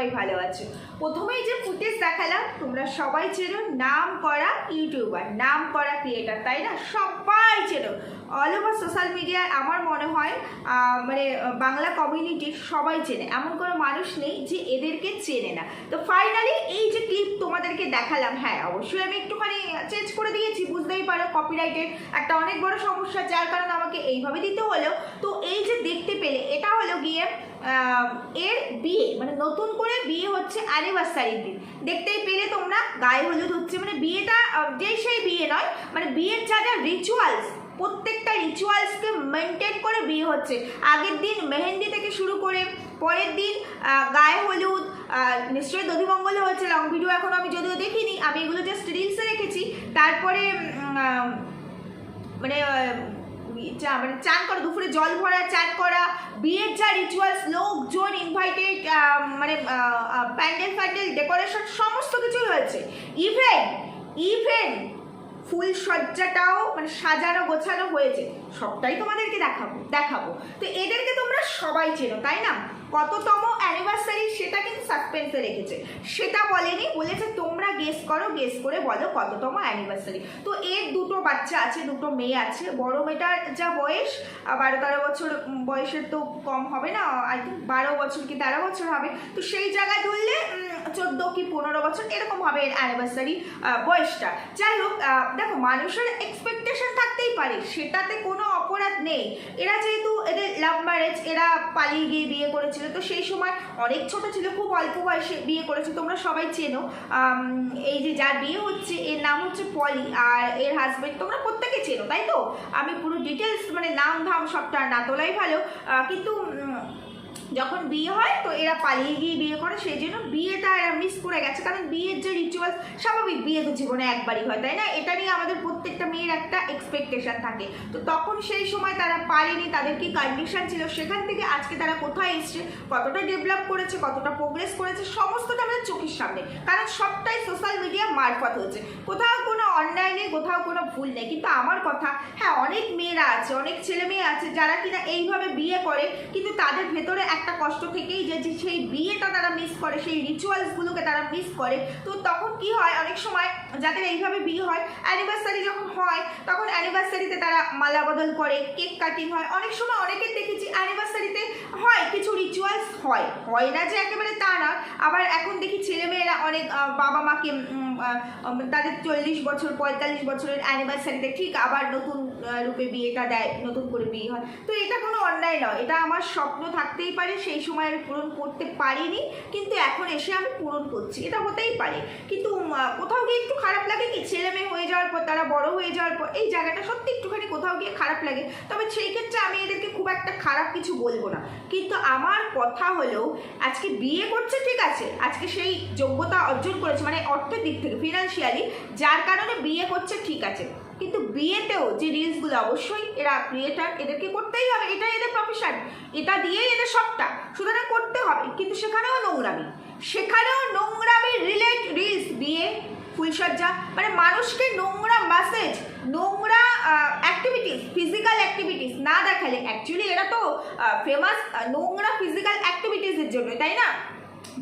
সবাই ভালো আছো। প্রথমেই যে ফুটেজ দেখালাম, তোমরা সবাই চেনো নাম করা ইউটিউবার নাম করা ক্রিয়েটার তাই না? সবাই চেনো। অল ওভার সোশ্যাল মিডিয়ায় আমার মনে হয় মানে বাংলা কমিউনিটির সবাই চেনে। এমন কোনো মানুষ নেই যে এদেরকে চেনে না। তো ফাইনালি এই যে ক্লিপ তোমাদেরকে দেখালাম হ্যাঁ অবশ্যই আমি একটুখানি চেঞ্জ করে দিয়েছি, বুঝতেই পারো কপিরাইটের একটা অনেক বড় সমস্যা, যার কারণে আমাকে এইভাবে দিতে হলো। তো এই যে দেখতে পেলে, এটা হলো গিয়ে এর বিয়ে মানে নতুন করে বিয়ে হচ্ছে অ্যানিভার্সারির দিন। দেখতেই পেলে তোমরা, গায়ে হলুদ হচ্ছে মানে বিয়েটা যেই সেই বিয়ে নয় মানে বিয়ের যা যা রিচুয়ালস প্রত্যেকটা রিচুয়ালসকে মেনটেন করে বিয়ে হচ্ছে। আগের দিন মেহেন্দি থেকে শুরু করে, পরের দিন গায়ে হলুদ নিশ্চয়ই দধিমঙ্গলে হচ্ছে লং ভিডিও এখন আমি যদিও দেখিনি, আমি এগুলো জাস্ট রিলসে রেখেছি। তারপরে মানে মানে চান করা, দুপুরে জল ভরা, চান করা, বিয়ের যা রিচুয়ালস লোকজন ইনভাইটেড মানে প্যান্ডেল ফ্যান্ডেল ডেকোরেশন সমস্ত কিছুই হয়েছে। ইভেন ইভেন ফুল সজ্জাটাও মানে সাজানো, গোছানো হয়েছে। সবটাই তোমাদেরকে দেখাবো দেখাবো। তো এদেরকে তোমরা সবাই চেনো, তাই না? কততম অ্যানিভার্সারি সেটা কিন্তু সাসপেন্সে রেখেছে। সেটা বলেনি, বলেছে তোমরা গেস করো গেস করে বলো কততম অ্যানিভার্সারি তো এর দুটো বাচ্চা আছে, দুটো মেয়ে আছে। বড় মেয়েটার যা বয়স বারো তেরো বছর বয়সের তো কম হবে না আই থিঙ্ক বারো বছর কি তেরো বছর হবে। তো সেই জায়গায় ধরলে চোদ্দ কি পনেরো বছর এরকম হবে এর অ্যানিভার্সারি বয়সটা। যাই হোক দেখো, মানুষের এক্সপেকটেশন থাকতেই পারে, সেটাতে কোনো অপরাধ নেই। এরা যেহেতু এদের লাভ ম্যারেজ এরা পালিয়ে গিয়ে বিয়ে করেছিল, তো সেই সময় অনেক ছোট ছিল, খুব অল্প বয়সে বিয়ে করেছে, তোমরা সবাই চেনো। এই যে যার বিয়ে হচ্ছে, এর নাম হচ্ছে পলি, আর এর হাজবেন্ড তোমরা প্রত্যেকে চেনো, তাই তো? আমি পুরো ডিটেলস মানে নাম ধাম সবটা না তোলাই ভালো কিন্তু যখন বিয়ে হয়, তো এরা পালিয়ে গিয়ে বিয়ে করে সেই জন্য বিয়েটা এরা মিস করে গেছে। কারণ বিয়ের যে রিচুয়াল স্বাভাবিক বিয়ে তো জীবনে একবারই হয়, তাই না? এটা নিয়ে আমাদের প্রত্যেকটা মেয়ের একটা এক্সপেকটেশন থাকে। তো তখন সেই সময় তারা পারেনি তাদের কি কন্ডিশন ছিল? সেখান থেকে আজকে তারা কোথায় এসছে? কতটা ডেভেলপ করেছে? কতটা প্রোগ্রেস করেছে? সমস্তটা আমাদের চোখের সামনে। কারণ সবটাই সোশ্যাল মিডিয়া মারফত হয়েছে। কোথাও কোনো অন্যায় নেই, কোথাও কোনো ভুল নেই। কিন্তু আমার কথা হ্যাঁ অনেক মেয়েরা আছে, অনেক ছেলে মেয়ে আছে যারা কিনা এইভাবে বিয়ে করে, কিন্তু তাদের ভেতরে একটা কষ্ট থেকেই যে সেই বিয়েটা তারা মিস করে, সেই রিচুয়ালসগুলোকে তারা মিস করে, তো তখন কি হয়? অনেক সময় যাদের এইভাবে বিয়ে হয় অ্যানিভার্সারি যখন হয়, তখন অ্যানিভার্সারিতে তারা মালা বদল করে কেক কাটিং হয়। অনেক সময় অনেকের দেখেছি অ্যানিভার্সারিতে হয়, কিছু রিচুয়ালস হয়। হয় না যে একেবারে তা না, আবার এখন দেখি ছেলেমেয়েরা অনেক বাবা মাকে তাদের চল্লিশ বছর, পঁয়তাল্লিশ বছরের অ্যানিভার্সারিতে ঠিক আবার নতুন রূপে বিয়েটা দেয়, নতুন করে বিয়ে হয়। তো এটা কোনো অন্যায় নয়। এটা আমার স্বপ্ন থাকতেই পারে, সেই সময় আমি পূরণ করতে পারিনি, কিন্তু এখন এসে আমি পূরণ করছি। এটা হতেই পারে। কিন্তু কোথাও গিয়ে একটু খারাপ লাগে কি? ছেলে মেয়ে হয়ে যাওয়ার পর, তারা বড় হয়ে যাওয়ার পর, এই জায়গাটা সত্যি একটুখানি কোথাও গিয়ে খারাপ লাগে। তবে সেই ক্ষেত্রে আমি এদেরকে খুব একটা খারাপ কিছু বলব না। কিন্তু আমার কথা হলো আজকে বিয়ে করছে, ঠিক আছে, আজকে সেই যোগ্যতা অর্জন করেছে মানে অর্থের দিক থেকে ফিনান্সিয়ালি যার কারণে বিয়ে করছে, ঠিক আছে। কিন্তু বিয়েতেও যে রিলসগুলো অবশ্যই এরা ক্রিয়েটার এদেরকে করতেই হবে এটা এদের প্রফেশন এটা দিয়েই এদের সবটা। সুতরাং করতে হবে। কিন্তু সেখানেও নোংরামি। সেখানেও নোংরামি রিলেট রিলস বিয়ে ফুলসজ্জা মানে মানুষকে নোংরা মেসেজ নোংরা অ্যাক্টিভিটিস ফিজিক্যাল অ্যাক্টিভিটিস না দেখালে অ্যাকচুয়ালি এরা তো ফেমাস নোংরা ফিজিক্যাল অ্যাক্টিভিটিসের জন্য তাই না?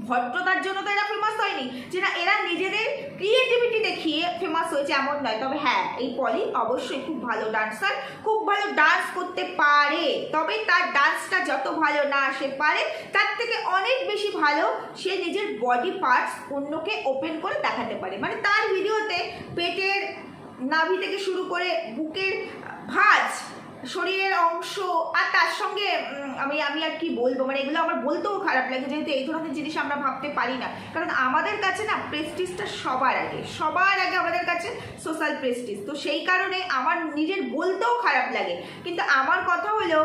ভদ্রতার জন্য তো এরা ফেমাস হয়নি। যে না এরা নিজেদের ক্রিয়েটিভিটি দেখিয়ে ফেমাস হয়েছে এমন নয়। তবে হ্যাঁ এই পলি অবশ্যই খুব ভালো ডান্সার খুব ভালো ডান্স করতে পারে। তবে তার ডান্সটা যত ভালো না সে পারে, তার থেকে অনেক বেশি ভালো সে নিজের বডি পার্টস অন্যকে ওপেন করে দেখাতে পারে। মানে তার ভিডিওতে পেটের নাভি থেকে শুরু করে বুকের শরীরের অংশ, আর তার সঙ্গে আমি আমি আর কি বলব? মানে এগুলো আমার বলতেও খারাপ লাগে, যেহেতু এই ধরনের জিনিস আমরা ভাবতে পারি না। কারণ আমাদের কাছে না প্রেস্টিজটা সবার আগে সবার আগে আমাদের কাছে সোশ্যাল প্রেস্টিজ তো সেই কারণে আমার নিজের বলতেও খারাপ লাগে। কিন্তু আমার কথা হলো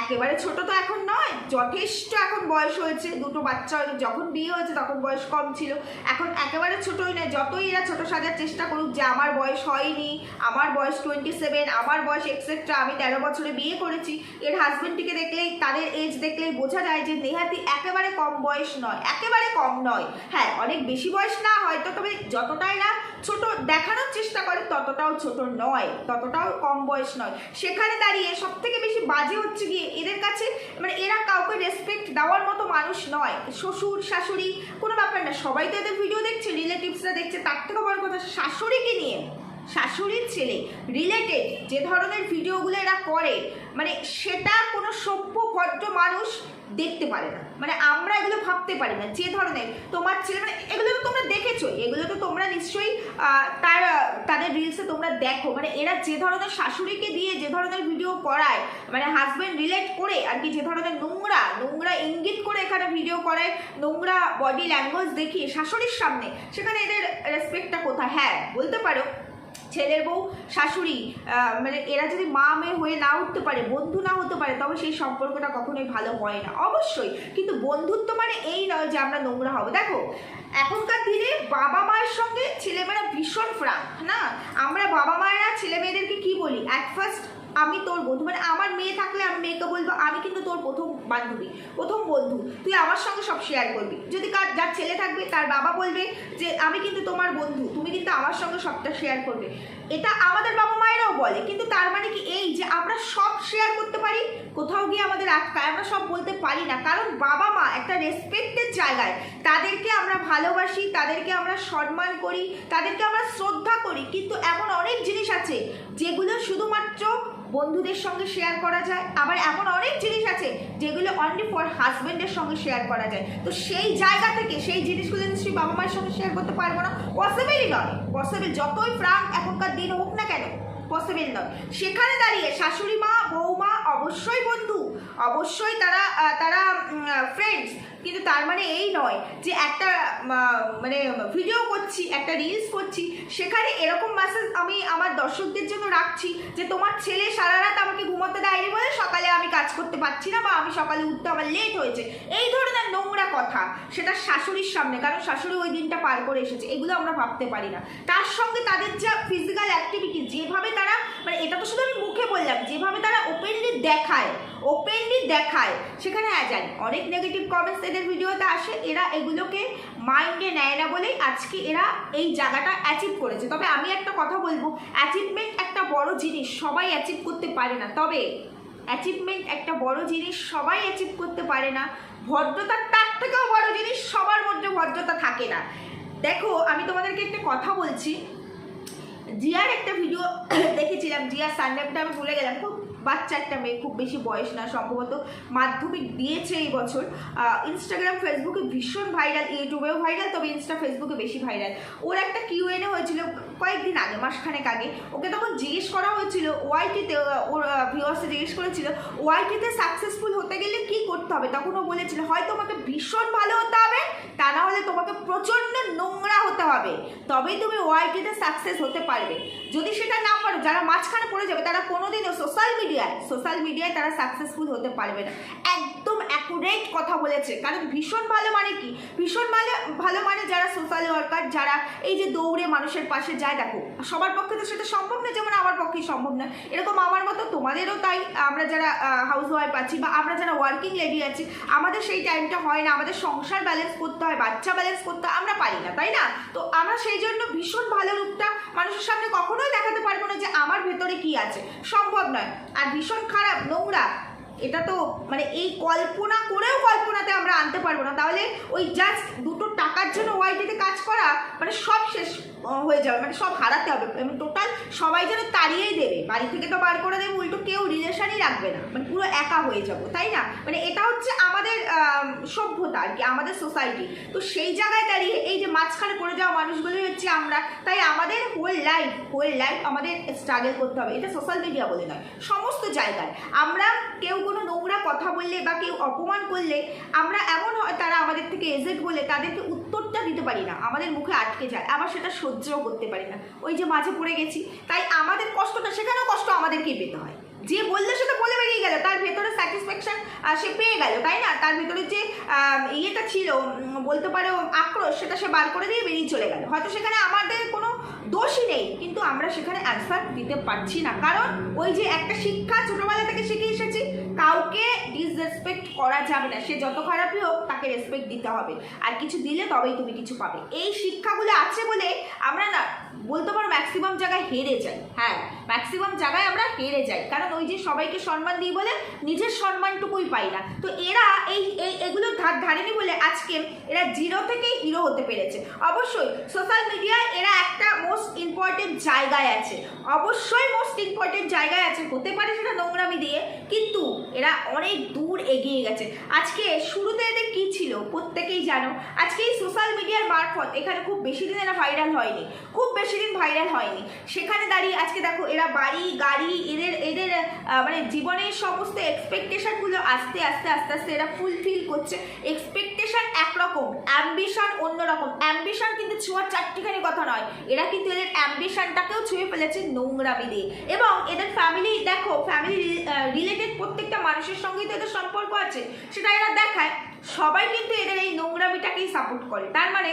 একেবারে ছোট তো এখন নয়, যথেষ্ট এখন বয়স হয়েছে। দুটো বাচ্চা যখন বিয়ে হয়েছে তখন বয়স কম ছিল। এখন একেবারে ছোটই নয়, যতই এরা ছোট সাজার চেষ্টা করুক যে আমার বয়স হয়নি, আমার বয়স টোয়েন্টি সেভেন আমার বয়স এক্সেট্রা আমি তেরো বছরে বিয়ে করেছি। এর হাজব্যান্ডটিকে দেখলেই, তাদের এজ দেখলেই বোঝা যায় যে নেহাতি একেবারে কম বয়স নয়। একেবারে কম নয়। হ্যাঁ অনেক বেশি বয়স না হয়তো তবে যতটাই না ছোট দেখানোর চেষ্টা করে, ততটাও ছোট নয়। ততটাও কম বয়স নয়। সেখানে দাঁড়িয়ে সব থেকে বেশি বাজে হচ্ছে গিয়ে এদের কাছে মানে এরা কাউকে রেসপেক্ট দেওয়ার মতো মানুষ নয়। শ্বশুর, শাশুড়ি, কোনো ব্যাপার না। সবাই তো এদের ভিডিও দেখছে রিলেটিভসরা দেখছে, তার থেকে বড় কথা শাশুড়িকে নিয়ে। শাশুড়ির ছেলে রিলেটেড যে ধরনের ভিডিওগুলো এরা করে মানে সেটা কোনো সভ্য, ভদ্র মানুষ দেখতে পারে না। মানে আমরা এগুলো ভাবতে পারি না, যে ধরনের। তোমার ছেলে মানে এগুলো তো তোমরা দেখেছ, এগুলো তো তোমরা নিশ্চয়ই তার, তাদের রিলসে তোমরা দেখো। মানে এরা যে ধরনের শাশুড়িকে দিয়ে যে ধরনের ভিডিও করায় মানে হাজব্যান্ড রিলেট করে, আর কি যে ধরনের নোংরা নোংরা ইঙ্গিত করে এখানে ভিডিও করে নোংরা বডি ল্যাঙ্গুয়েজ দেখিয়ে শাশুড়ির সামনে, সেখানে এদের রেসপেক্টটা কোথায়? হ্যাঁ বলতে পারো। ছেলের বউ, শাশুড়ি মানে এরা যদি মা মেয়ে হয়ে না উঠতে পারে, বন্ধু না হতে পারে, তবে সেই সম্পর্কটা কখনোই ভালো হয় না। অবশ্যই, কিন্তু বন্ধুত্ব মানে এই নয় যে আমরা নোংরা হব। দেখো, এখনকার দিনে বাবা মায়ের সঙ্গে ছেলেমেয়েরা ভীষণ ফ্রাক না? আমরা বাবা মায়েরা ছেলেমেয়েদেরকে কি বলি? অ্যাট ফার্স্ট আমি তোর বন্ধু মানে আমার মেয়ে থাকলে আমি মেয়েকে বলব, আমি কিন্তু তোর প্রথম বান্ধবী, প্রথম বন্ধু। তুই আমার সঙ্গে সব শেয়ার করবি। যদি কার, যার ছেলে থাকবে, তার বাবা বলবে যে, আমি কিন্তু তোমার বন্ধু, তুমি কিন্তু আমার সঙ্গে সবটা শেয়ার করবে। এটা আমাদের বাবা মায়েরাও বলে, কিন্তু তার মানে কি এই যে আমরা সব শেয়ার করতে পারি, কোথাও গিয়ে আমাদের আটকায়, আমরা সব বলতে পারি না। কারণ বাবা মা একটা রেসপেক্টের জায়গায়, তাদেরকে আমরা ভালোবাসি, তাদেরকে আমরা সম্মান করি, তাদেরকে আমরা শ্রদ্ধা করি, কিন্তু এমন অনেক জিনিস আছে যেগুলো শুধুমাত্র বন্ধুদের সঙ্গে শেয়ার করা যায়, আবার এমন অনেক জিনিস আছে যেগুলো অনলি ফর হাজবেন্ডের সঙ্গে শেয়ার করা যায়। তো সেই জায়গা থেকে সেই জিনিসগুলো নিশ্চয়ই বাবা মায়ের সঙ্গে শেয়ার করতে পারব না? পসিবলই নয়। পসিবল যতই ফ্রাঙ্ক এখনকার নয় সেখানে দাঁড়িয়ে শাশুড়ি মা বৌমা অবশ্যই বন্ধু অবশ্যই তারা তারা ফ্রেন্ডস কিন্তু তার মানে এই নয় যে একটা মানে ভিডিও করছি, একটা রিলস করছি, সেখানে এরকম মেসেজ আমি আমার দর্শকদের জন্য রাখছি যে তোমার ছেলে সারা রাত আমাকে ঘুমোতে দেয়নি বলে সকালে আমি কাজ করতে পারছি না বা আমি সকালে উঠতে আমার লেট হয়েছে। এই ধরনের নোংরা কথা সেটা শাশুড়ির সামনে, কারণ শাশুড়ি ওই দিনটা পার করে এসেছে, এগুলো আমরা ভাবতে পারি না। তার সঙ্গে তাদের যা ফিজিক্যাল অ্যাক্টিভিটি যেভাবে তারা মানে এটা তো শুধু আমি মুখে বললাম, যেভাবে তারা ওপেনলি দেখায় ওপেনলি দেখায়, সেখানে হ্যাঁ জানি, অনেক নেগেটিভ কমেন্টস এদের ভিডিওতে আসে, এরা এগুলোকে মাইন্ডে নেয় না বলেই আজকে এরা এই জায়গাটা অ্যাচিভ করেছে। তবে আমি একটা কথা বলব অ্যাচিভমেন্ট একটা বড় জিনিস সবাই অ্যাচিভ করতে পারে না। তবে অ্যাচিভমেন্ট একটা বড় জিনিস সবাই অ্যাচিভ করতে পারে না। ভদ্রতার তার থেকেও বড় জিনিস সবার মধ্যে ভদ্রতা থাকে না। দেখো, আমি তোমাদেরকে একটা কথা বলছি। জিয়ার একটা ভিডিও দেখেছিলাম, জিয়ার সানডেমটা আমি ভুলে গেলাম। খুব বাচ্চা একটা মেয়ে, খুব বেশি বয়স না, সম্ভবত মাধ্যমিক দিয়েছে এই বছর। ইনস্টাগ্রাম ফেসবুকে ভীষণ ভাইরাল ইউটিউবেও ভাইরাল তবে ইনস্টা ফেসবুকে বেশি ভাইরাল ওর একটা কিউএনএ হয়েছিল কয়েকদিন আগে, মাসখানেক আগে। ওকে তখন জিজ্ঞেস করা হয়েছিল ওয়াইটিতে ওর ভিউয়ার্সে জিজ্ঞেস করেছিল ওয়াইটিতে সাকসেসফুল হতে গেলে কি করতে হবে? তখন ও বলেছিল হয় তোমাকে ভীষণ ভালো হতে হবে, তা না হলে তোমাকে প্রচণ্ড নোংরা হতে হবে। তবেই তুমি ওয়াইটিতে সাকসেস হতে পারবে। যদি সেটা না পারো, যারা মাঝখানে পড়ে যাবে, তারা কোনোদিনও সোশ্যাল মিডিয়ায় সোশ্যাল মিডিয়ায় তারা সাকসেসফুল হতে পারবে না। একদম অ্যাকুরেট কথা বলেছে। কারণ ভীষণ ভালো মানে কি? ভীষণ ভালো ভালো মানে যারা সোশ্যাল ওয়ার্কার যারা এই যে দৌড়ে মানুষের পাশে যায়, দেখো, সবার পক্ষে তো সেটা সম্ভব না যেমন আমার পক্ষেই সম্ভব না এরকম আমার মতো তোমাদেরও তাই, আমরা যারা হাউস ওয়াইফ আছি বা আমরা যারা ওয়ার্কিং লেডি আছি, আমাদের সেই টাইমটা হয় না। আমাদের সংসার ব্যালেন্স করতে হয়, বাচ্চা ব্যালেন্স করতে আমরা পারি না, তাই না? তো আমরা সেই জন্য ভীষণ ভালো রূপটা মানুষের সামনে কখনোই দেখাতে পারব না যে আমার ভেতরে কি আছে। সম্ভব নয়। আর ভীষণ খারাপ নোংরা। এটা তো মানে এই কল্পনা করেও কল্পনাতে আমরা আনতে পারব না। তাহলে ওই জাস্ট দুটো টাকার জন্য ওয়াইটিতে কাজ করা মানে সব শেষ হয়ে যাবে মানে সব হারাতে হবে। টোটাল সবাই যেন তাড়িয়েই দেবে। বাড়ি থেকে তো বার করে দেবে, উল্টো কেউ রিলেশনই রাখবে না। মানে পুরো একা হয়ে যাব, তাই না? মানে এটা হচ্ছে আমাদের সভ্যতা আর কি, আমাদের সোসাইটি তো সেই জায়গায় দাঁড়িয়ে এই যে মাঝখানে পড়ে যাওয়া মানুষগুলোই হচ্ছে আমরা। তাই আমাদের হোল লাইফ হোল লাইফ আমাদের স্ট্রাগল করতে হবে। এটা সোশ্যাল মিডিয়া বলে নয়, সমস্ত জায়গায়। আমরা কেউ কোনো নোংরা কথা বললে বা কেউ অপমান করলে আমরা এমন হয় তারা আমাদের থেকে এজেড বলে তাদেরকে উত্তরটা দিতে পারি না। আমাদের মুখে আটকে যায়। আবার সেটা সহ্যও করতে পারি না। ওই যে মাঝে পড়ে গেছি, তাই আমাদের কষ্টটা সেখানেও কষ্ট আমাদেরকেই পেতে হয়। যে বললে সেটা বলে বেরিয়ে গেল। তার ভেতরে স্যাটিসফ্যাকশান সে পেয়ে গেল, তাই না? তার ভেতরে যে ইয়েটা ছিল বলতে পারো, আক্রোশ, সেটা সে বার করে দিয়ে বেরিয়ে চলে গেল। হয়তো সেখানে আমাদের কোনো দোষই নেই, কিন্তু আমরা সেখানে অ্যান্সার দিতে পারছি না। কারণ ওই যে একটা শিক্ষা ছোটোবেলা থেকে শিখে কাউকে ডিসরেসপেক্ট করা যাবে না। সে যত খারাপই হোক, তাকে রেসপেক্ট দিতে হবে। আর কিছু দিলে তবেই তুমি কিছু পাবে। এই শিক্ষাগুলো আছে বলে আমরা না বলতে পারো ম্যাক্সিমাম জায়গায় হেরে যাই। হ্যাঁ ম্যাক্সিমাম জায়গায় আমরা হেরে যাই। কারণ ওই যে সবাইকে সম্মান দিই বলে নিজের সম্মানটুকুই পাই না। তো এরা এই এই, এগুলো ধার ধারেনি বলে আজকে এরা জিরো থেকেই হিরো হতে পেরেছে। অবশ্যই সোশ্যাল মিডিয়ায় এরা একটা মোস্ট ইম্পর্টেন্ট জায়গায় আছে। অবশ্যই মোস্ট ইম্পর্টেন্ট জায়গায় আছে। হতে পারে সেটা নোংরামি দিয়ে, কিন্তু এরা অনেক দূর এগিয়ে গেছে। আজকে শুরুতে এদের কী ছিল প্রত্যেকেই জানো। আজকে এই সোশ্যাল মিডিয়ার মারফত এখানে খুব বেশি দিন এরা ভাইরাল হয়নি। খুব বেশি দিন ভাইরাল হয়নি। সেখানে দাঁড়িয়ে আজকে দেখো, এরা বাড়ি, গাড়ি, এদের এদের মানে জীবনের সমস্ত এক্সপেকটেশনগুলো আস্তে আস্তে আস্তে আস্তে এরা ফুলফিল করছে। এক্সপেকটেশন একরকম অ্যাম্বিশন অন্যরকম। অ্যাম্বিশন কিন্তু ছোঁয়ার চারটিখানি কথা নয়। এরা কিন্তু এদের অ্যাম্বিশনটাকেও ছুঁয়ে ফেলেছে নোংরামি দিয়ে। এবং এদের ফ্যামিলি দেখো ফ্যামিলি রিলেটেড প্রত্যেকটা মানুষের সঙ্গেই তো এদের সম্পর্ক আছে সেটা এরা দেখায়। সবাই কিন্তু এদের এই নোংরামিটাকেই সাপোর্ট করে। তার মানে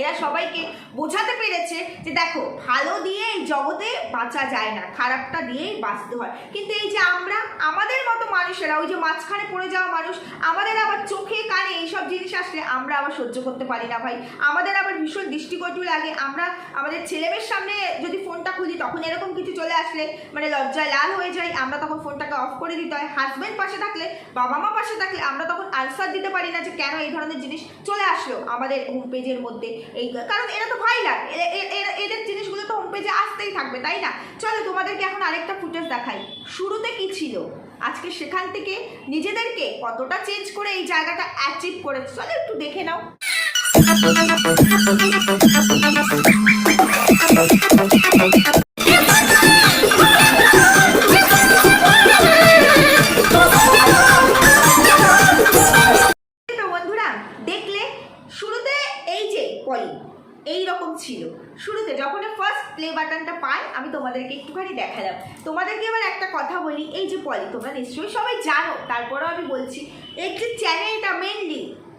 এরা সবাইকে বোঝাতে পেরেছে যে দেখো, ভালো দিয়ে এই জগতে বাঁচা যায় না, খারাপটা দিয়েই বাঁচতে হয়। কিন্তু এই যে আমরা, আমাদের মতো মানুষেরা, ওই যে মাঝখানে পড়ে যাওয়া মানুষ, আমাদের আবার চোখে কানে এইসব জিনিস আসলে আমরা আবার সহ্য করতে পারি না ভাই। আমাদের আবার ভীষণ দৃষ্টিকটু লাগে। আমরা, আমাদের ছেলেমেয়ের সামনে যদি ফোনটা খুলি, তখন এরকম কিছু চলে আসলে মানে লজ্জায় লাল হয়ে যায়। আমরা তখন ফোনটাকে অফ করে দিতে হয়। হাজব্যান্ড পাশে থাকলে বাবা মা পাশে থাকলে আমরা তখন আনসার দিতে পারি না যে কেন এই ধরনের জিনিস চলে আসলো আমাদের হোম পেজের মধ্যে। এই কারণ এরা তো ভাইরাল এদের জিনিসগুলো তো হোম পেজে আসতেই থাকবে, তাই না? চলো তোমাদেরকে এখন আরেকটা ফুটেজ দেখাই। শুরুতে কি ছিল? আজকে সেখান থেকে নিজেদেরকে কতটা চেঞ্জ করে এই জায়গাটা অ্যাচিভ করেছে? চলো একটু দেখে নাও। তো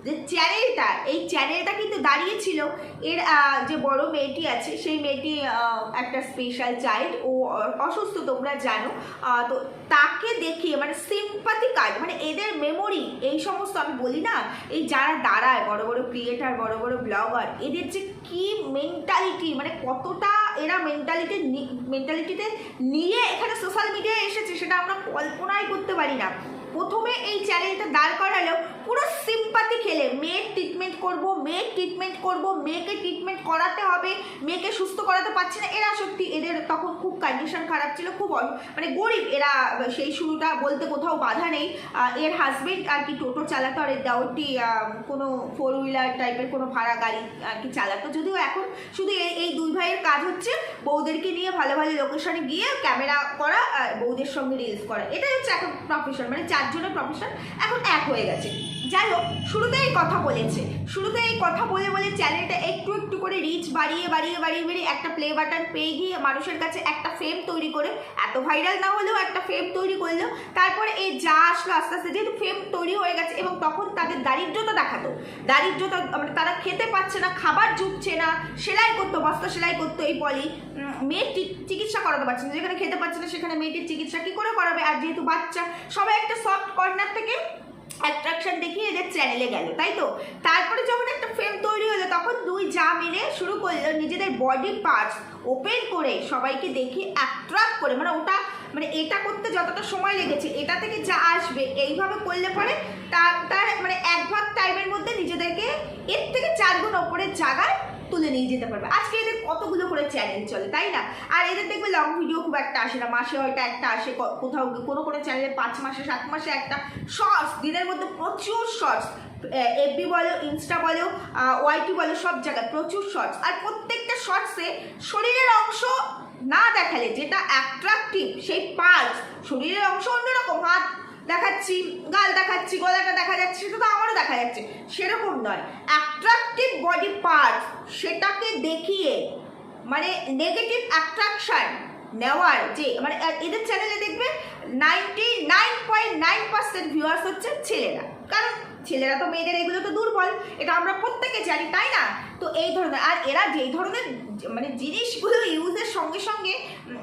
যে চ্যানেলটা, এই চ্যানেলটা কিন্তু দাঁড়িয়েছিল। এর যে বড় মেয়েটি আছে, সেই মেয়েটি একটা স্পেশাল চাইল্ড ও অসুস্থ তোমরা জানো। তো তাকে দেখিয়ে মানে সিম্পাথি কাজ মানে এদের মেমোরি এই সমস্ত আমি বলি না, এই যারা দাঁড়ায়, বড় বড় ক্রিয়েটার বড় বড় ব্লগার এদের যে কি মেন্টালিটি মানে কতটা এরা মেন্টালিটি মেন্টালিটিতে নিয়ে এখানে সোশ্যাল মিডিয়ায় এসেছে, সেটা আমরা কল্পনাই করতে পারি না। প্রথমে এই চ্যানেলটা দাঁড় করালো পুরো সিম্পাথি খেলে। মেয়ের ট্রিটমেন্ট করব মেয়ের ট্রিটমেন্ট করব মেয়েকে ট্রিটমেন্ট করাতে হবে মেয়েকে সুস্থ করাতে পারছে না। এরা সত্যি এদের তখন খুব কন্ডিশন খারাপ ছিল খুব মানে গরিব। এরা সেই শুরুটা বলতে কোথাও বাধা নেই। এর হাজবেন্ড আর কি টোটো চালাতো আর এর দেওরটি আহ, কোনো ফোর হুইলার টাইপের কোনো ভাড়া গাড়ি আর কি চালাতো। যদিও এখন শুধু এই এই দুই ভাইয়ের কাজ হচ্ছে বউদেরকে নিয়ে ভালো ভালো লোকেশনে গিয়ে ক্যামেরা করা আর বউদের সঙ্গে রিলস করা। এটাই হচ্ছে এখন প্রফেশন মানে চারজনের প্রফেশন এখন এক হয়ে গেছে। যাই হোক শুরুতে এই কথা বলেছে। শুরুতে এই কথা বলে বলে চ্যানেলটা একটু একটু করে রিচ বাড়িয়ে বাড়িয়ে বাড়িয়ে বাড়িয়ে একটা প্লে বাটন পেয়ে গিয়ে মানুষের কাছে একটা ফেম তৈরি করে, এত ভাইরাল না হলেও একটা ফেম তৈরি করল। তারপরে এই যা আসলো আস্তে আস্তে, যেহেতু ফেম তৈরি হয়ে গেছে এবং তখন তাদের দারিদ্রতা দেখাতো। দারিদ্রতা মানে তারা খেতে পাচ্ছে না, খাবার জুটছে না, সেলাই করতো বস্তা সেলাই করতো, এই বলি। মেয়ের চিকিৎসা করাতে পারছে না, যেখানে খেতে পাচ্ছে না, সেখানে মেয়েটির চিকিৎসা কী করে করাবে? আর যেহেতু বাচ্চা, সবাই একটা সফট কর্নার থেকে অ্যাট্রাকশন দেখিয়ে এদের চ্যানেলে গেল, তাই তো? তারপরে যখন একটা ফ্রেম তৈরি হলো, তখন দুই যা মিলে শুরু করল নিজেদের বডি পার্টস ওপেন করে সবাইকে দেখে অ্যাট্রাক্ট করে। মানে ওটা মানে এটা করতে যতটা সময় লেগেছে, এটা থেকে যা আসবে, এইভাবে করলে পরে তার তার মানে এক ভাগ টাইমের মধ্যে নিজেদেরকে এর থেকে চার গুণ ওপরের জায়গায় তুলে নিয়ে যেতে পারবে। আজকে এদের কতগুলো করে চ্যানেল চলে, তাই না? আর এদের দেখবে লং ভিডিও খুব একটা আসে না, মাসে হয়তো একটা আসে কোথাও কোনো কোনো চ্যানেলে পাঁচ মাসে, সাত মাসে একটা শর্টস দিনের মধ্যে প্রচুর শর্টস এফবি বলো ইনস্টা বলো ওয়াইটি বলো, সব জায়গায় প্রচুর শর্টস আর প্রত্যেকটা শর্টসে শরীরের অংশ না দেখালে যেটা অ্যাট্রাকটিভ সেই পার্টস, শরীরের অংশ অন্যরকম, হাত দেখাচ্ছি, গাল দেখাচ্ছি, গলাটা দেখা যাচ্ছে, সেটা তো আমারও দেখা যাচ্ছে। সেরকম নয়। অ্যাট্রাক্টিভ বডি পার্ট সেটাকে দেখিয়ে মানে নেগেটিভ অ্যাট্রাকশান নেওয়ার যে মানে এদের চ্যানেলে দেখবে ninety nine point nine percent viewers হচ্ছে ছেলেরা। কারণ ছেলেরা তো মেয়েদের এগুলো তো দুর্বল এটা আমরা প্রত্যেকে জানি তাই না? তো এই ধরনের আর এরা যেই ধরনের মানে জিনিসগুলো ইউজের সঙ্গে সঙ্গে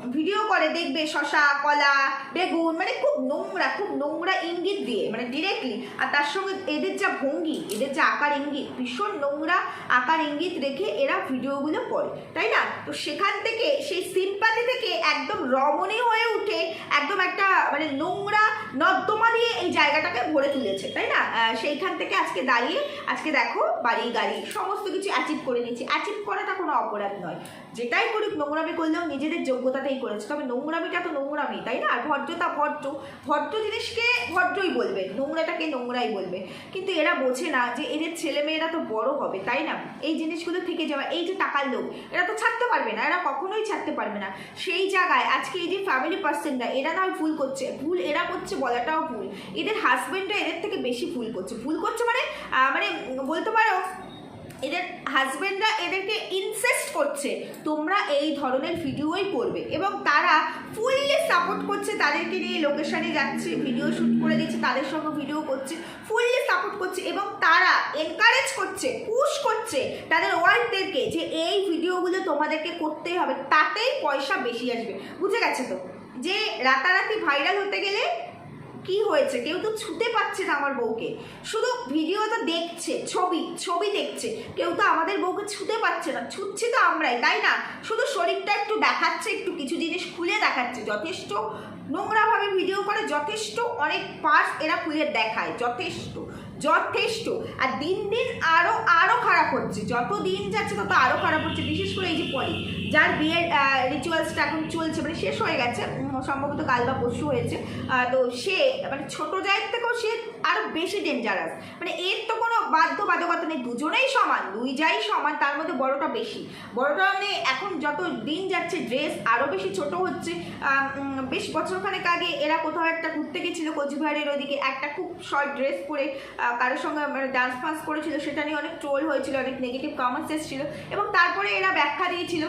ভিডিও করে দেখবে শশা কলা বেগুন মানে খুব নোংরা খুব নোংরা ইঙ্গিত দিয়ে মানে ডিরেক্টলি আর তার সঙ্গে এদের যা ভঙ্গি এদের যা আকার ইঙ্গিত ভীষণ নোংরা আকার ইঙ্গিত রেখে এরা ভিডিওগুলো করে তাই না? তো সেখান থেকে সেই সিম্পাতি থেকে একদম রমণী হয়ে উঠে একদম একটা মানে নোংরা নর্দমা দিয়ে এই জায়গাটাকে ভরে তুলেছে তাই না? আহ, সেইখান থেকে আজকে দাঁড়িয়ে, আজকে দেখো বাড়ি, গাড়ি, সমস্ত কিছু অ্যাচিভ করে নিয়েছি। অ্যাচিভ করাটা কোনো অপরাধ নয়। যেটাই করুক, নোংরামি করলেও নিজেদের যোগ্যতাতেই করেছে। তবে নোংরামিটা তো নোংরামি, তাই না? আর ভদ্রতা ভদ্র। ভদ্র জিনিসকে ভদ্রই বলবে। নোংরাটাকে নোংরাই বলবে। কিন্তু এরা বোঝে না যে এদের ছেলেমেয়েরা তো বড় হবে, তাই না? এই জিনিসগুলো থেকে যাওয়া, এই যে টাকার লোক এরা তো ছাড়তে পারবে না। এরা কখনোই ছাড়তে পারবে না। সেই জায়গায় আজকে এই যে ফ্যামিলি পার্সনরা এরা না ভুল করছে। ভুল এরা করছে বলাটাও ভুল। এদের হাজবেন্ডরা এদের থেকে বেশি ভুল করছে। ভুল করছে মানে মানে বলতে পারো, এদের হাজবেন্ডরা এদেরকে ইনসেস্ট করছে। তোমরা এই ধরনের ভিডিওই করবে এবং তারা ফুললি সাপোর্ট করছে তাদেরকে নিয়ে লোকেশনে যাচ্ছে ভিডিও শ্যুট করে দিচ্ছে, তাদের সঙ্গে ভিডিও করছে ফুললি সাপোর্ট করছে এবং তারা এনকারেজ করছে পুশ করছে তাদের ওয়াইফদেরকে যে এই ভিডিওগুলো তোমাদেরকে করতেই হবে, তাতেই পয়সা বেশি আসবে। বুঝে গেছে তো? যে রাতারাতি ভাইরাল হতে গেলে কি হয়েছে? কেউ তো ছুতে পাচ্ছে না আমার বউকে। শুধু ভিডিও তো দেখছে, ছবি ছবি দেখছে। কেউ তো আমাদের বউকে ছুতে পাচ্ছে না। ছুটছি তো আমরাই, তাই না? শুধু শরীরটা একটু দেখাচ্ছে, একটু কিছু জিনিস খুলে দেখাচ্ছে। যথেষ্ট নোংরাভাবে ভিডিও করে, যথেষ্ট অনেক পার্স এরা খুলে দেখায়। যথেষ্ট যথেষ্ট। আর দিন দিন আরও আরও খারাপ হচ্ছে। যত দিন যাচ্ছে, তত আরও খারাপ হচ্ছে। বিশেষ করে এই যে পলি। যার বিয়ের রিচুয়ালসটা এখন চলছে মানে শেষ হয়ে গেছে সম্ভবত কাল বা পরশু হয়েছে। তো সে মানে ছোট জায়ের থেকেও সে আরও বেশি ডেঞ্জারাস মানে এর তো কোনো বাধ্যবাধকতা নেই, দুজনেই সমান, দুই যাই সমান, তার মধ্যে বড়টা বেশি। বড়টা মানে এখন যত দিন যাচ্ছে ড্রেস আরও বেশি ছোট হচ্ছে। বেশ বছরখানেক আগে এরা কোথাও একটা ঘুরতে গেছিল, কোচবিহারের ওদিকে একটা খুব শর্ট ড্রেস পরে কারোর সঙ্গে মানে ডান্স ফান্স করেছিল, সেটা নিয়ে অনেক ট্রোল হয়েছিল, অনেক নেগেটিভ কমেন্টস এসেছিল। এবং তারপরে এরা ব্যাখ্যা দিয়েছিল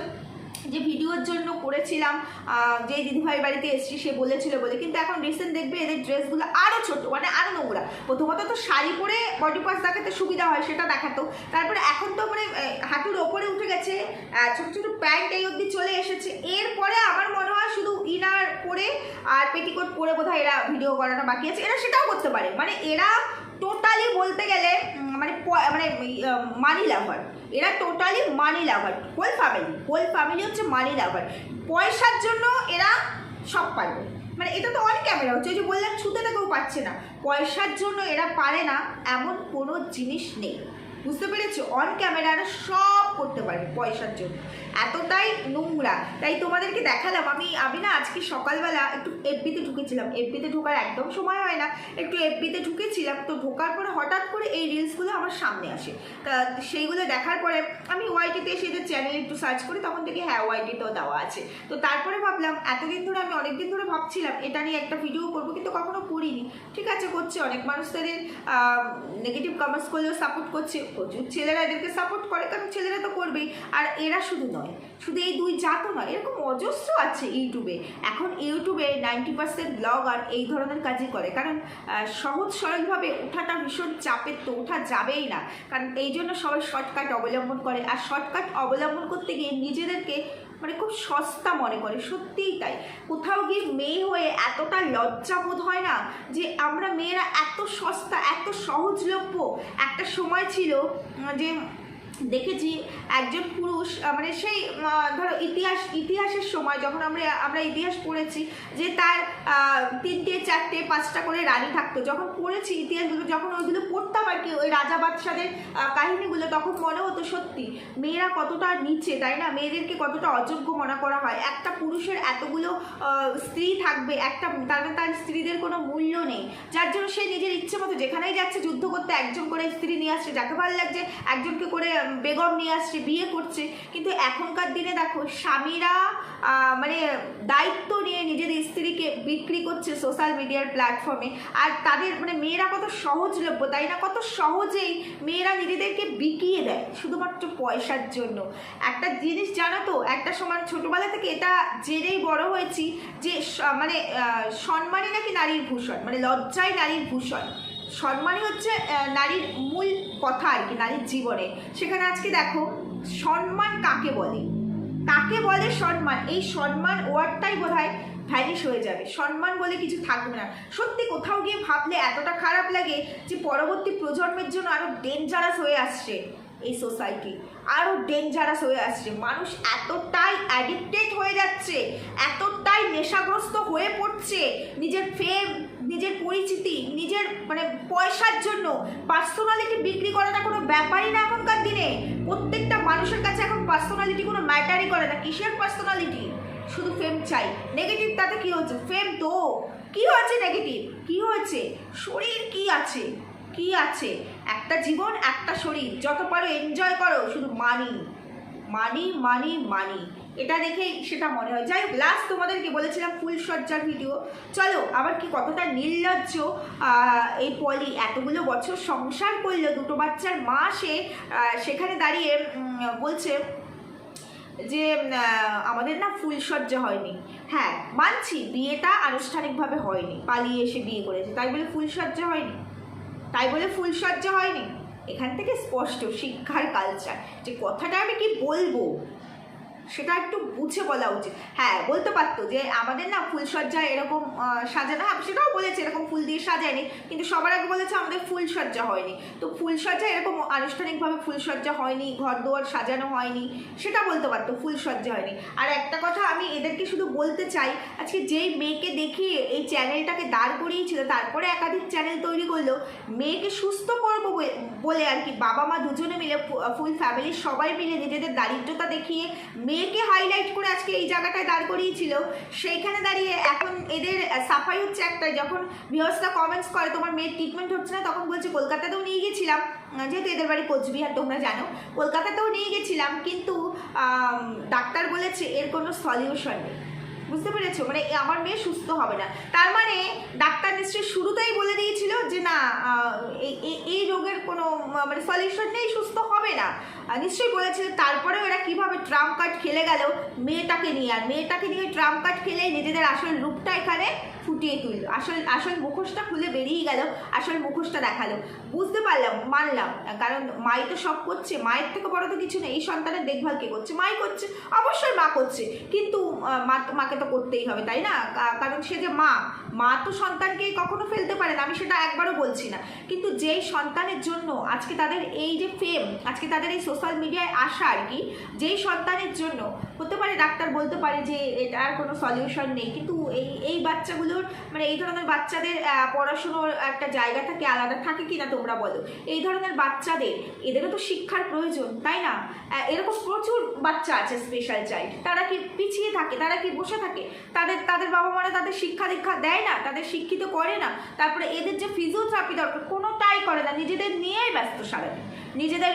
যে ভিডিওর জন্য করেছিলাম যে দিদিভাই বাড়িতে এসেছি, সে বলেছিল বলে। কিন্তু এখন রিসেন্ট দেখবে এদের ড্রেসগুলো আরও ছোট মানে আরও নোংরা। প্রথমত তো শাড়ি পরে বডি পাস দেখাতে সুবিধা হয়, সেটা দেখাতো। তারপরে এখন তো মানে হাঁটুর ওপরে উঠে গেছে ছোট ছোট প্যান্ট এই অবধি চলে এসেছে। এরপরে আমার মনে হয় শুধু ইনার পরে আর পেটিকোট পরে বোধহয় এরা ভিডিও করাটা বাকি আছে। এরা সেটাও করতে পারে। মানে এরা টোটালি বলতে গেলে মানে মানে মানি লাভার এরা totally money lover whole family whole family হচ্ছে মানি লাভার পয়সার জন্য এরা সব পারবে। মানে এটা তো অনেক ক্যামেরা হচ্ছে ওই যে বললাম ছুতে কেউ পাচ্ছে না। পয়সার জন্য এরা পারে না, এমন কোনো জিনিস নেই। বুঝতে পেরেছ? অন ক্যামেরা সব করতে পারে পয়সার জন্য। এতটাই নোংরা। তাই তোমাদেরকে দেখালাম, আমি আমি না আজকে সকালবেলা একটু এফবিতে ঢুকেছিলাম। এফবিতে ঢোকার একদম সময় হয় না। একটু এফবিতে ঢুকেছিলাম, তো ঢোকার পরে হঠাৎ করে এই রিলসগুলো আমার সামনে আসে। তা সেইগুলো দেখার পরে আমি ওয়াইটিতে এসে যে চ্যানেল একটু সার্চ করি, তখন দেখি হ্যাঁ ওয়াইটিতেও দেওয়া আছে। তো তারপরে ভাবলাম, এতদিন ধরে আমি অনেকদিন ধরে ভাবছিলাম, এটা নিয়ে একটা ভিডিও করব, কিন্তু কখনো করিনি। ঠিক আছে, করছে। অনেক মানুষ তাদের নেগেটিভ কমেন্টস করলেও সাপোর্ট করছে। প্রচুর ছেলেরা এদেরকে সাপোর্ট করে, কারণ ছেলেরা তো করবেই। আর এরা শুধু নয়, শুধু এই দুই জাতও নয়, এরকম অজস্র আছে ইউটিউবে। এখন ইউটিউবে নাইনটি পার্সেন্ট ব্লগার এই ধরনের কাজই করে। কারণ সহজ সরলভাবে ওঠাটা ভীষণ চাপের তো, ওঠা যাবেই না। কারণ এই জন্য সবাই শর্টকাট অবলম্বন করে। আর শর্টকাট অবলম্বন করতে গিয়ে নিজেদেরকে মানে খুব সস্তা মনে করে, সত্যিই তাই। কোথাও গিয়ে মেয়ে হয়ে এতটা লজ্জা বোধ হয় না যে আমরা মেয়েরা এত সস্তা, এত সহজলভ্য। একটা সময় ছিল যে দেখেছি একজন পুরুষ মানে সেই ধরো ইতিহাস, ইতিহাসের সময় যখন আমরা আমরা ইতিহাস পড়েছি যে তার তিনটে, চারটে, পাঁচটা করে রানী থাকতো। যখন পড়েছি ইতিহাসগুলো, যখন ওইগুলো পড়তাম আর কি, ওই রাজা বাদশাদের কাহিনীগুলো, তখন মনে হতো সত্যি, মেয়েরা কতটা নিচে, তাই না? মেয়েদেরকে কতটা অযোগ্য মনে করা হয়। একটা পুরুষের এতগুলো স্ত্রী থাকবে, একটা, তার তার স্ত্রীদের কোনো মূল্য নেই। যার জন্য সে নিজের ইচ্ছে মতো যেখানেই যাচ্ছে, যুদ্ধ করতে একজন করে স্ত্রী নিয়ে আসছে। যাকে ভালো লাগছে, একজনকে করে বেগম নিয়ে আসছে, বিয়ে করছে। কিন্তু এখনকার দিনে দেখো, স্বামীরা মানে দায়িত্ব নিয়ে নিজেদের স্ত্রীকে বিক্রি করছে সোশ্যাল মিডিয়ার প্ল্যাটফর্মে আর তাদের মানে মেয়েরা কত সহজলভ্য, তাই না? কত সহজেই মেয়েরা নিজেদেরকে বিকিয়ে দেয়, শুধুমাত্র পয়সার জন্য। একটা জিনিস জানো তো, একটা সময় ছোটোবেলা থেকে এটা জেনেই বড় হয়েছি যে মানে সম্মানই নাকি নারীর ভূষণ মানে লজ্জাই নারীর ভূষণ। সম্মানই হচ্ছে নারীর মূল কথা আর কি, নারীর জীবনে। সেখানে আজকে দেখো সম্মান কাকে বলে? কাকে বলে সম্মান এই সম্মান ওয়ার্ডটাই বোধ হয় ভ্যানিশ হয়ে যাবে। সম্মান বলে কিছু থাকবে না। সত্যি কোথাও গিয়ে ভাবলে এতটা খারাপ লাগে যে পরবর্তী প্রজন্মের জন্য আরও ডেঞ্জারাস হয়ে আসছে এই সোসাইটি আরও ডেঞ্জারাস হয়ে আসছে। মানুষ এতটাই অ্যাডিক্টেড হয়ে যাচ্ছে, এতটাই নেশাগ্রস্ত হয়ে পড়ছে, নিজের ফেম নিজের পরিচিতি, নিজের মানে পয়সার জন্য পার্সোনালিটি বিক্রি করাটা কোনো ব্যাপারই না এখনকার দিনে। প্রত্যেকটা মানুষের কাছে এখন পার্সোনালিটি কোনো ম্যাটারই করে না। কিসের পার্সোনালিটি শুধু ফেম চাই। নেগেটিভ তাতে কী হচ্ছে? ফেম তো। কি হয়েছে নেগেটিভ কি হয়েছে শরীর কি আছে? কি আছে? একটা জীবন, একটা শরীর। যত পারো এনজয় করো। শুধু মানি মানি মানি মানি এটা দেখেই সেটা মনে হয়। যাই লাস্ট তোমাদেরকে বলেছিলাম ফুল সজ্জার ভিডিও চলো, আবার কি কতটা নির্লজ্জ এই পলি, এতগুলো বছর সংসার করল দুটো বাচ্চার মা সে সেখানে দাঁড়িয়ে বলছে যে আমাদের না ফুলসজ্জা হয়নি। হ্যাঁ মানছি, বিয়েটা আনুষ্ঠানিকভাবে হয়নি। পালিয়ে এসে বিয়ে করেছে। তাই বলে ফুলসজ্জা হয়নি? তাই বলে ফুলসজ্জা হয়নি? এখান থেকে স্পষ্ট শিক্ষার কালচার যে কথাটা আমি কি বলব? সেটা একটু বুঝে বলা উচিত। হ্যাঁ বলতে পারতো যে আমাদের না ফুলসজ্জা এরকম সাজানো হ্যাঁ সেটাও বলেছে এরকম ফুল দিয়ে সাজায়নি, কিন্তু সবার আগে বলেছে আমাদের ফুলসজ্জা হয়নি। তো ফুলসজ্জা এরকম আনুষ্ঠানিকভাবে ফুলসজ্জা হয়নি, ঘর দুয়ার সাজানো হয়নি, সেটা বলতে পারতো ফুলসজ্জা হয়নি। আর একটা কথা আমি এদেরকে শুধু বলতে চাই, আজকে যেই মেয়েকে দেখিয়ে এই চ্যানেলটাকে দাঁড় করিয়েছিল, তারপরে একাধিক চ্যানেল তৈরি করল, মেয়েকে সুস্থ করব বলে- আর কি বাবা মা দুজনে মিলে ফুল ফ্যামিলির সবাই মিলে নিজেদের দারিদ্রতা দেখিয়ে মেয়েকে হাইলাইট করে আজকে এই জায়গাটায় দাঁড় করিয়েছিল। সেইখানে দাঁড়িয়ে এখন এদের সাফাই হচ্ছে একটা যখন ভিউয়ার্সরা কমেন্টস করে, তোমার মেয়ের ট্রিটমেন্ট হচ্ছে না? তখন বলছে, কলকাতাতেও নিয়ে গেছিলাম। যেহেতু এদের বাড়ি কোচবিহার, তোমরা জানো, কলকাতাতেও নিয়ে গেছিলাম, কিন্তু ডাক্তার বলেছে, এর কোনো সলিউশন নেই। বুঝতে পেরেছ? মানে আমার মেয়ে সুস্থ হবে না। তার মানে ডাক্তার নিশ্চয়ই শুরুতেই বলে দিয়েছিল যে, না এই- রোগের কোনো মানে সলিউশন নেই, সুস্থ হবে না। নিশ্চয়ই বলেছিল তারপরে ওরা কীভাবে ট্রাম্প কার্ড খেলে গেল মেয়েটাকে নিয়ে? আর মেয়েটাকে নিয়ে ট্রাম্প কার্ড খেলে নিজেদের আসল রূপটা এখানে ফুটিয়ে তুললো। আসল আসল মুখোশটা খুলে বেরিয়ে গেল, আসল মুখোশটা দেখাল। বুঝতে পারলাম, মানলাম, কারণ মাই তো সব করছে, মায়ের থেকে বড় তো কিছু নেই, এই সন্তানের দেখভাল কে করছে? মাই করছে, অবশ্যই মা করছে, কিন্তু মা মাকে তো করতেই হবে, তাই না? কারণ সে যে মা মা তো সন্তানকে কখনো ফেলতে পারে না, আমি সেটা একবারও বলছি না। কিন্তু যেই সন্তানের জন্য আজকে তাদের এই যে ফেম আজকে তাদের এই সোশ্যাল মিডিয়ায় আসা আর কি, যেই সন্তানের জন্য, হতে পারে ডাক্তার বলতে পারে যে এটার কোনো সলিউশন নেই, কিন্তু এই এই বাচ্চাগুলোর মানে এই ধরনের বাচ্চাদের পড়াশুনোর একটা জায়গা থাকে, আলাদা থাকে কিনা তোমরা বলো। এই ধরনের বাচ্চাদের, এদেরও তো শিক্ষার প্রয়োজন, তাই না? এরকম প্রচুর বাচ্চা আছে স্পেশাল চাইল্ড তারা কি পিছিয়ে থাকে, তারা কি বসে থাকে? তাদের তাদের বাবা মারা তাদের শিক্ষা দীক্ষা দেয় না, তাদের শিক্ষিত করে না। তারপরে এদের যে ফিজিওথেরাপি দরকার, কোনোটাই করে না, নিজেদের নিয়েই ব্যস্ত সারাদিন। নিজেদের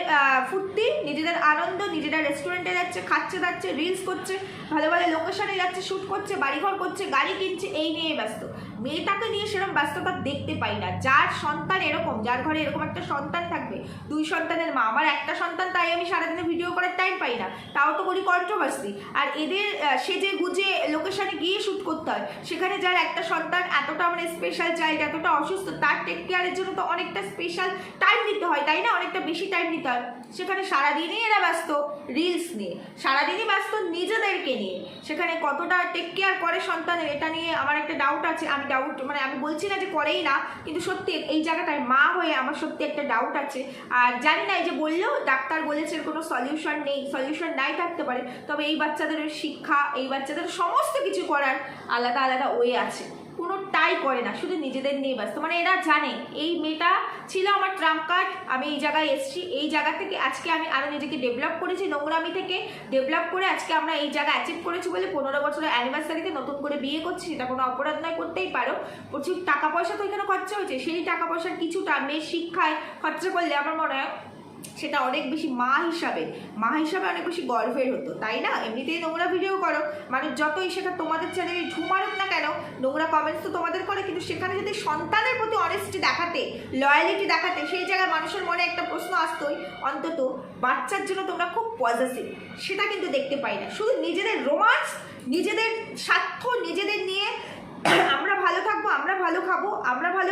ফুর্তি, নিজেদের আনন্দ, নিজেরা রেস্টুরেন্টে যাচ্ছে, খাচ্ছে, দাচ্ছে রিলস করছে, ভালো ভালো লোকেশনে যাচ্ছে শ্যুট করছে, বাড়িঘর করছে, গাড়ি কিনছে, এই নিয়ে ব্যস্ত। মেয়েটাকে নিয়ে সেরকম ব্যস্ততা দেখতে পাই না। যার সন্তান এরকম, যার ঘরে এরকম একটা সন্তান থাকবে, দুই সন্তানের মা। আমার একটা সন্তান, তাই আমি সারাদিনে ভিডিও করার টাইম পাই না। তাও তো করি কন্ট্রোভার্সি আর এদের সেজে গুজে লোকেশনে গিয়ে শ্যুট করতে হয়। সেখানে যার একটা সন্তান এতটা মানে স্পেশাল চাইল্ড এতটা অসুস্থ, তার টেক কেয়ারের জন্য তো অনেকটা স্পেশাল টাইম নিতে হয়, তাই না? অনেকটা বেশি টাইম নিতে হয়। সেখানে সারাদিনই এরা ব্যস্ত রিলস নিয়ে। সারাদিনই ব্যস্ত নিজেদেরকে নিয়ে। সেখানে কতটা টেক কেয়ার করে সন্তানের, এটা নিয়ে আমার একটা ডাউট আছে। আমি ডাউট মানে আমি বলছি না যে করেই না, কিন্তু সত্যি এই জায়গাটায় মা হয়ে আমার সত্যি একটা ডাউট আছে। আর জানি না এই যে বললেও ডাক্তার বলেছে কোনো সলিউশন নেই সলিউশন নাই থাকতে পারে, তবে এই বাচ্চাদের শিক্ষা, এই বাচ্চাদের সমস্ত কিছু করার আলাদা আলাদা ওয়ে আছে। কোনোটা তাই করে না, শুধু নিজেদের নিয়ে ব্যস্ত। মানে এরা জানে, এই মেয়েটা ছিল আমার ট্রাম্প কার্ড আমি এই জায়গায় এসেছি, এই জায়গা থেকে আজকে আমি আরও নিজেকে ডেভেলপ করেছি, নোংরামি থেকে ডেভেলপ করে আজকে আমরা এই জায়গা অ্যাচিভ করেছি বলে পনেরো বছরের অ্যানিভার্সারিতে নতুন করে বিয়ে করছি, সেটা কোনো অপরাধ নয়, করতেই পারো। প্রচুর টাকা পয়সা তো এখানে খরচা হয়েছে, সেই টাকা পয়সার কিছুটা, মেয়ের শিক্ষায় খরচা করলে আমার মনে হয় সেটা অনেক বেশি মা হিসাবে মা হিসাবে অনেক বেশি গর্বের হতো, তাই না? এমনিতেই নোংরা ভিডিও করো। মানুষ যতই সেটা তোমাদের চ্যানেলে ঝুমারুক না কেন, নোংরা কমেন্টস তো তোমাদের করে, কিন্তু সেখানে যদি সন্তানের প্রতি অনেস্টি দেখাতে লয়ালিটি দেখাতে, সেই জায়গায় মানুষের মনে একটা প্রশ্ন আসতোই, অন্তত বাচ্চার জন্য তোমরা খুব পজিটিভ সেটা কিন্তু দেখতে পাই না। শুধু নিজেদের রোমান্স নিজেদের স্বার্থ, নিজেদের নিয়ে আমরা ভালো থাকব আমরা ভালো খাব আমরা ভালো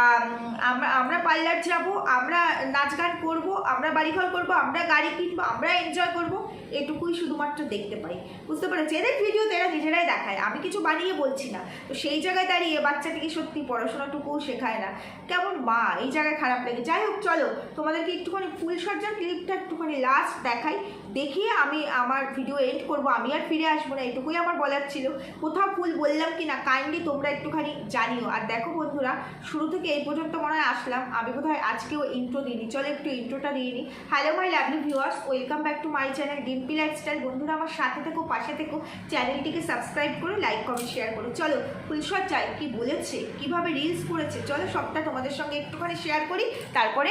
আম, আমরা আমরা পার্লার যাব আমরা নাচ গান করব আমরা বাড়িঘর করব আমরা গাড়ি কিনবো আমরা এনজয় করব এটুকুই শুধুমাত্র দেখতে পাই। বুঝতে পারছি? এদের ভিডিওতে এরা নিজেরাই দেখায় আমি কিছু বানিয়ে বলছি না। তো সেই জায়গায় দাঁড়িয়ে বাচ্চাটিকে সত্যি পড়াশোনাটুকুও শেখায় না। কেমন মা এই জায়গায় খারাপ লাগে যাই হোক চলো তোমাদেরকে একটুখানি ফুল সজ্জার ক্লিপটা একটুখানি লাস্ট দেখাই। দেখিয়ে আমি আমার ভিডিও এন্ড করব আমি আর ফিরে আসব না এটুকুই আমার বলার ছিল। কোথাও ফুল বললাম কি না কাইন্ডলি তোমরা একটুখানি জানিও। আর দেখো বন্ধুরা, শুরু থেকে এই পর্যন্ত মনে হয় আসলাম। আমি বোধহয় আজকেও ইন্ট্রো দিইনি। চলো একটু ইন্ট্রোটা দিয়ে নিই hello my lovely viewers welcome back to my channel Dimpi lifestyle বন্ধুরা, আমার সাথে থেকো, পাশে থেকো। চ্যানেলটিকে সাবস্ক্রাইব করে লাইক কমেন্ট শেয়ার করো। চলো ফুলসজ্জায় কি বলেছে, কীভাবে রিলস করেছে, চলো সবটা তোমাদের সঙ্গে একটুখানি শেয়ার করি। তারপরে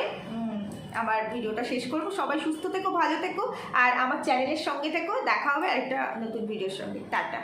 আমার ভিডিওটা শেষ করব। সবাই সুস্থ থেকো, ভালো থেকো, আর আমার চ্যানেলের সঙ্গে থেকো। দেখা হবে একটা নতুন ভিডিওর সঙ্গে। টাটা।